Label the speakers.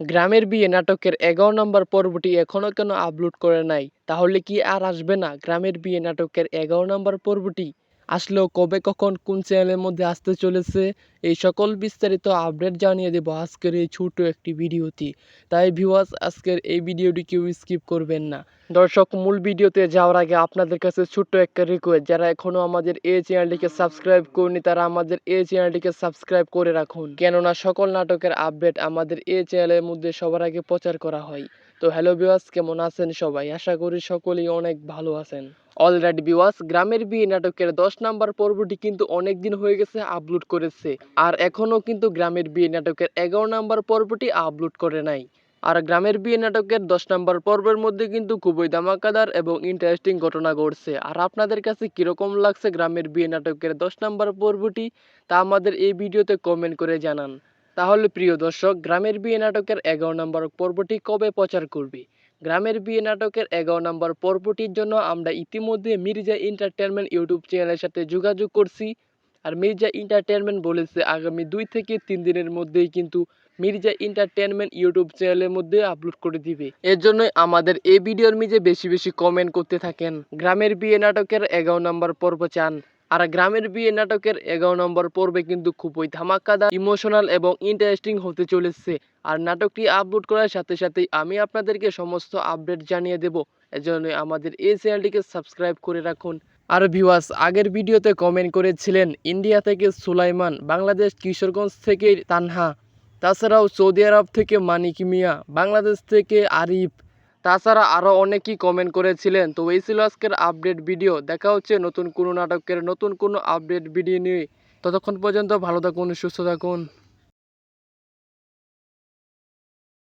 Speaker 1: গ্রামের বিয়ে নাটকের এগারো নম্বর পর্বটি এখনও কেন আপলোড করে নাই? তাহলে কি আর আসবে না? গ্রামের বিয়ে নাটকের এগারো নম্বর পর্বটি? আসলেও কবে কখন কোন চ্যানেলের মধ্যে আসতে চলেছে, এই সকল বিস্তারিত আপডেট জানিয়ে দেবো আজকের এই ছোট একটি ভিডিওতে। তাই ভিউয়ার্স আজকের এই ভিডিওটি কেউ স্কিপ করবেন না। দর্শক, মূল ভিডিওতে যাওয়ার আগে আপনাদের কাছে ছোট্ট একটা রিকোয়েস্ট যারা এখনও আমাদের এই চ্যানেলটিকে সাবস্ক্রাইব করেনি, তারা আমাদের এই চ্যানেলটিকে সাবস্ক্রাইব করে রাখুন। কেননা সকল নাটকের আপডেট আমাদের এই চ্যানেলের মধ্যে সবার আগে প্রচার করা হয়। তো হ্যালো বিওয়াস কেমন আছেন সবাই? আশা করি সকলেই অনেক ভালো আছেন। অলরেডি বিওয়াস গ্রামের বিয়ে নাটকের দশ নাম্বার পর্বটি কিন্তু অনেক দিন হয়ে গেছে আপলোড করেছে। আর এখনও কিন্তু গ্রামের বিয়ে নাটকের এগারো নাম্বার পর্বটি আপলোড করে নাই। আর গ্রামের বিয়ে নাটকের দশ নম্বর পর্বের মধ্যে কিন্তু খুবই ধামাকাদার এবং ইন্টারেস্টিং ঘটনা ঘটছে। আর আপনাদের কাছে কীরকম লাগছে গ্রামের বিয়ে নাটকের দশ নম্বর পর্বটি, তা আমাদের এই ভিডিওতে কমেন্ট করে জানান। তাহলে প্রিয় দর্শক, গ্রামের বিয়ে নাটকের এগারো নম্বর পর্বটি কবে প্রচার করবে? গ্রামের বিয়ে নাটকের এগারো নম্বর পর্বটির জন্য আমরা ইতিমধ্যে মির্জা এন্টারটেনমেন্ট ইউটিউব চ্যানেলের সাথে যোগাযোগ করছি। আর মির্জা এন্টারটেনমেন্ট বলেছে, আগামী দুই থেকে তিন দিনের মধ্যেই কিন্তু মির্জা এন্টারটেনমেন্ট ইউটিউব চ্যানেলের মধ্যে আপলোড করে দিবে। এর জন্যই আমাদের এই ভিডিওর মিজে বেশি বেশি কমেন্ট করতে থাকেন। গ্রামের বিয়ে নাটকের এগারো নম্বর পর্ব চান। আর গ্রামের বিয়ে নাটকের এগারো নম্বর পর্বে কিন্তু খুবই ধামাকাদার ইমোশনাল এবং ইন্টারেস্টিং হতে চলেছে। আর নাটকটি আপলোড করার সাথে সাথেই আমি আপনাদেরকে সমস্ত আপডেট জানিয়ে দেব। এজন্য আমাদের এই চ্যানেলটিকে সাবস্ক্রাইব করে রাখুন। আর ভিউয়ার্স আগের ভিডিওতে কমেন্ট করেছিলেন, ইন্ডিয়া থেকে সুলাইমান, বাংলাদেশ কিশোরগঞ্জ থেকে তানহা। তাছাড়াও সৌদি আরব থেকে মানিক মিয়া, বাংলাদেশ থেকে আরিফ। তাছাড়া আরও অনেকেই কমেন্ট করেছিলেন, তো এই ছিল আজকের আপডেট ভিডিও দেখা হচ্ছে নতুন কোনো নাটকের নতুন কোনো আপডেট ভিডিও নিয়ে। ততক্ষণ পর্যন্ত ভালো থাকুন, সুস্থ থাকুন।